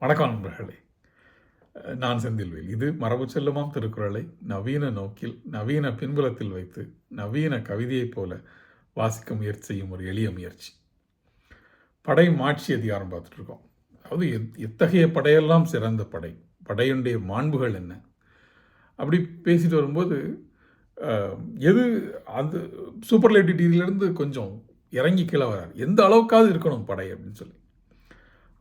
வணக்கம் நண்பர்களே. நான் செந்தில்வேல். இது மரபு செல்லுமாம் திருக்குறளை நவீன நோக்கில் நவீன பின்புலத்தில் வைத்து நவீன கவிதையைப் போல வாசிக்க முயற்சி செய்யும் ஒரு எளிய முயற்சி. படை மாட்சி அதிகாரம் பார்த்துட்டு இருக்கோம் அதாவது எத்- எத்தகைய படையெல்லாம் சிறந்த படை? படையுடைய மாண்புகள் என்ன? அப்படி பேசிட்டு வரும்போது எது அந்த சூப்பர் டிகிரியிலேருந்து கொஞ்சம் இறங்கி கீழே வரார். எந்த அளவுக்காவது இருக்கணும் படை அப்படின்னு சொல்லி.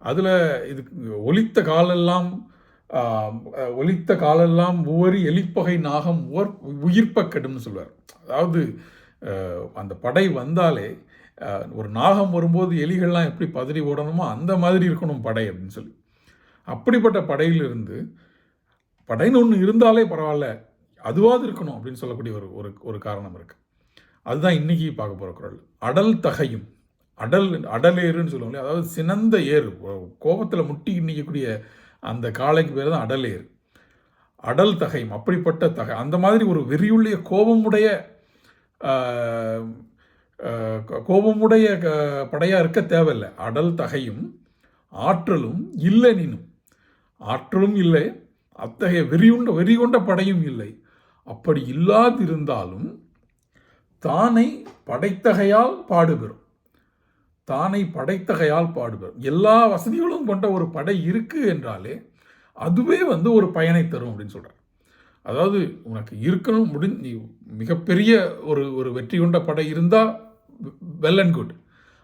அதில் இது ஒலித்த காலெல்லாம் ஒலித்த காலெல்லாம் ஒவ்வொரு எலிப்பகை நாகம் உவர் உயிர்ப்ப கெடும்னு சொல்வார். அதாவது அந்த படை வந்தாலே ஒரு நாகம் வரும்போது எலிகள்லாம் எப்படி பதறி ஓடணுமோ அந்த மாதிரி இருக்கணும் படை அப்படின்னு சொல்லி. அப்படிப்பட்ட படையிலிருந்து படைன்னு ஒன்று இருந்தாலே பரவாயில்ல அதுவாது இருக்கணும் அப்படின்னு சொல்லக்கூடிய ஒரு ஒரு ஒரு காரணம் இருக்குது அதுதான் இன்னைக்கு பார்க்க போகிற குரல். அடல் தகையும். அடல் அடலேருன்னு சொல்லுவோம் இல்லையா? அதாவது சினந்த ஏறு. கோபத்தில் முட்டி நிற்கக்கூடிய அந்த காளைக்கு பேர் தான் அடலேறு அடல் தகையும் அப்படிப்பட்ட தகை. அந்த மாதிரி ஒரு வெறியுள்ள கோபமுடைய கோபமுடைய க- இருக்க தேவையில்லை. அடல் தகையும் ஆற்றலும் இல்லை நீனும் ஆற்றலும் இல்லை அத்தகைய வெறியுண்ட வெறி கொண்ட படையும் இல்லை. அப்படி இல்லாதிருந்தாலும் தானை படைத்தகையால் பாடுபெறும். தானை படைத்தகையால் பாடுவர் எல்லா வசதிகளும் கொண்ட ஒரு படை இருக்குது என்றாலே அதுவே வந்து ஒரு பயனை தரும் அப்படின்னு சொல்கிறார் அதாவது உனக்கு இருக்கணும் முடிஞ்சு மிகப்பெரிய ஒரு ஒரு வெற்றி கொண்ட படை இருந்தால் வெல் அண்ட் குட்.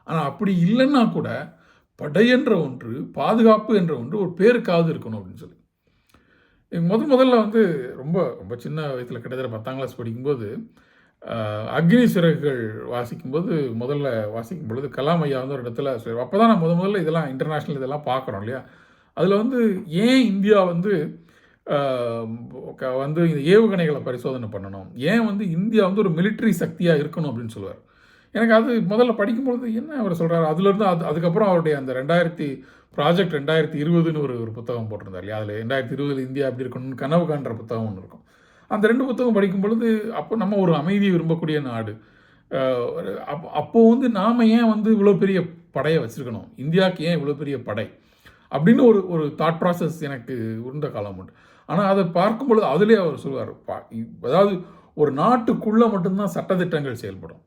ஆனால் அப்படி இல்லைன்னா கூட படை என்ற ஒன்று பாதுகாப்பு என்ற ஒன்று ஒரு பேருக்காவது இருக்கணும் அப்படின்னு சொல்லி. முதல் முதல்ல வந்து ரொம்ப ரொம்ப சின்ன வயசில் கிட்டத்தட்ட பத்தாம் கிளாஸ் படிக்கும்போது அக்னி சிறகுகள் வாசிக்கும்போது முதல்ல வாசிக்கும் பொழுது கலாம் ஐயா வந்து ஒரு இடத்துல அப்போ தான் நான் முத முதல்ல இதெல்லாம் இன்டர்நேஷ்னல் இதெல்லாம் பார்க்குறோம் இல்லையா? அதில் வந்து ஏன் இந்தியா வந்து க- வந்து இந்த ஏவுகணைகளை பரிசோதனை பண்ணணும்? ஏன் வந்து இந்தியா வந்து ஒரு மிலிட்ரி சக்தியாக இருக்கணும் அப்படின்னு சொல்லுவார். எனக்கு அது முதல்ல படிக்கும்பொழுது என்ன அவர் சொல்கிறார் அதுலேருந்து அது அதுக்கப்புறம் அவருடைய அந்த ரெண்டாயிரத்தி ப்ராஜெக்ட் ரெண்டாயிரத்தி இருபதுன்னு ஒரு ஒரு புத்தகம் போட்டிருந்தார் இல்லையா? அதில் ரெண்டாயிரத்தி இருபதில் இந்தியா அப்படி இருக்கணும்னு கனவு காண்ற புத்தகம் ஒன்று இருக்கும். அந்த ரெண்டு புத்தகம் படிக்கும் பொழுது அப்போ நம்ம ஒரு அமைதியை விரும்பக்கூடிய நாடு. அப் ஒரு வந்து நாம் ஏன் வந்து இவ்வளோ பெரிய படையை வச்சுருக்கணும்? இந்தியாவுக்கு ஏன் இவ்வளோ பெரிய படை? அப்படின்னு ஒரு ஒரு தாட் ப்ராசஸ் எனக்கு இருந்த காலம் உண்டு. ஆனால் அதை பார்க்கும் பொழுது அதிலே அவர் சொல்லுவார் பா அதாவது ஒரு நாட்டுக்குள்ளே மட்டும்தான் சட்டத்திட்டங்கள் செயல்படும்.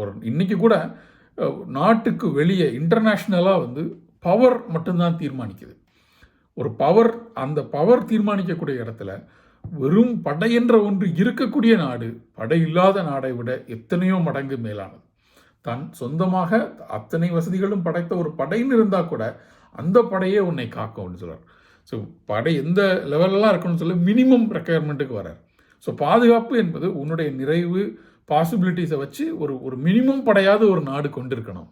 ஒரு இன்றைக்கி கூட நாட்டுக்கு வெளியே இன்டர்நேஷ்னலாக வந்து பவர் மட்டும்தான் தீர்மானிக்குது. ஒரு பவர் அந்த பவர் தீர்மானிக்கக்கூடிய இடத்துல வெறும் படை என்ற ஒன்று இருக்கக்கூடிய நாடு படை இல்லாத நாடை விட எத்தனையோ மடங்கு மேலானது. தன் சொந்தமாக அத்தனை வசதிகளும் படைத்த ஒரு படைன்னு இருந்தால் கூட அந்த படையே உன்னை காக்கும் அப்படின்னு சொல்றார். ஸோ படை எந்த லெவலெல்லாம் இருக்கணும்னு சொல்ல மினிமம் ரெக்குயர்மெண்ட்டுக்கு வரார் ஸோ பாதுகாப்பு என்பது உன்னுடைய நிறைவு பாசிபிலிட்டிஸை வச்சு ஒரு ஒரு மினிமம் படையாவது ஒரு நாடு கொண்டிருக்கணும்.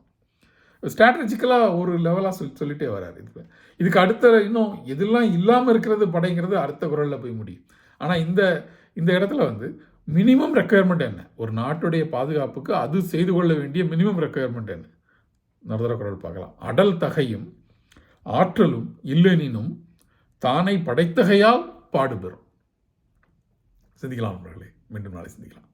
ஸ்ட்ராட்டஜிக்கலாக ஒரு லெவலாக சொல் சொல்லிட்டே வராரு இது இதுக்கு அடுத்த இன்னும் எதெல்லாம் இல்லாமல் இருக்கிறது படைங்கிறது அடுத்த குரலில் போய் முடியும். ஆனால் இந்த இந்த இடத்துல வந்து மினிமம் ரெக்குயர்மெண்ட் என்ன? ஒரு நாட்டுடைய பாதுகாப்புக்கு அது செய்து கொள்ள வேண்டிய மினிமம் ரெக்குயர்மெண்ட் என்ன? நடுதர குரல் பார்க்கலாம். அடல் தகையும் ஆற்றலும் இல்லெனினும் தானை படைத்தகையால் பாடுபெறும் சிந்திக்கலாம் நண்பர்களே. மீண்டும் நாளை சிந்திக்கலாம்.